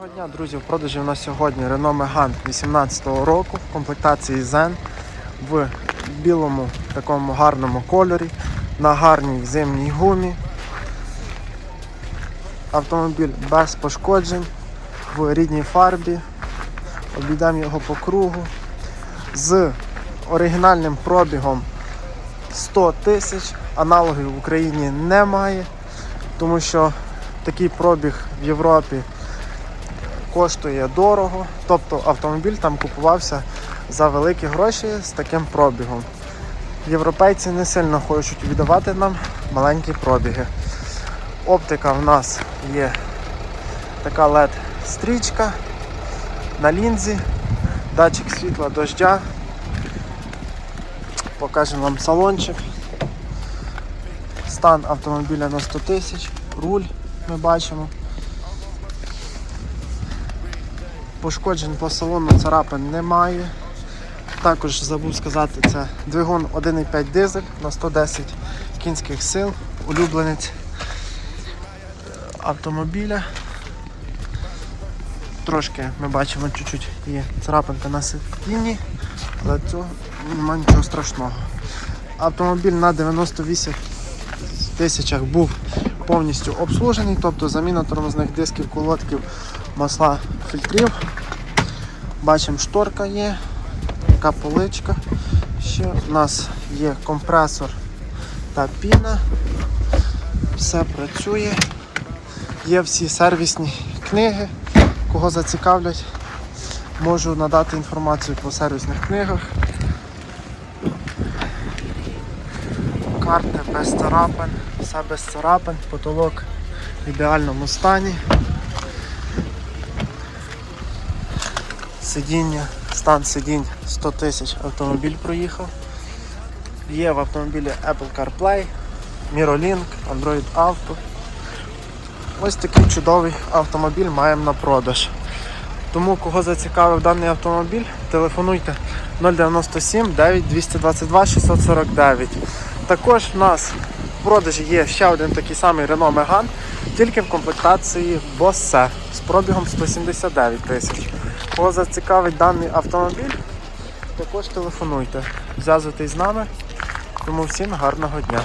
Доброго дня, друзі. В продажі у нас сьогодні Renault Megane 18 року в комплектації Zen в білому такому гарному кольорі на гарній зимній гумі. Автомобіль без пошкоджень в рідній фарбі. Обійдемо його по кругу з оригінальним пробігом 100 тисяч. Аналогів в Україні немає, тому що такий пробіг в Європі коштує дорого, тобто автомобіль там купувався за великі гроші з таким пробігом. Європейці не сильно хочуть віддавати нам маленькі пробіги. Оптика в нас є така LED-стрічка на лінзі, датчик світла дождя. Покажемо вам салончик. Стан автомобіля на 100 тисяч, руль ми бачимо. Пошкоджень по салону царапин немає. Також забув сказати, це двигун 1,5 дизель на 110 кінських сил, улюбленець автомобіля. Трошки ми бачимо чуть-чуть є царапинка на сидінні, але цього немає нічого страшного. Автомобіль на 98 тисячах був повністю обслужений, тобто заміна тормозних дисків, колодків, масла, фільтрів. Бачимо, шторка є, така поличка. Ще у нас є компресор та піна. Все працює. Є всі сервісні книги. Кого зацікавлять, можу надати інформацію по сервісних книгах. Карти без царапин, все без царапин, потолок в ідеальному стані. Сидіння, стан сидінь 100 тисяч автомобіль проїхав. Є в автомобілі Apple CarPlay, MirrorLink, Android Auto. Ось такий чудовий автомобіль маємо на продаж. Тому кого зацікавив даний автомобіль, телефонуйте 097 9 222 649. Також в нас в продажі є ще один такий самий Renault Megane, тільки в комплектації Bosse з пробігом 179 тисяч. Кого зацікавить даний автомобіль, також телефонуйте. Зв'язуйтесь з нами. Тому всім гарного дня.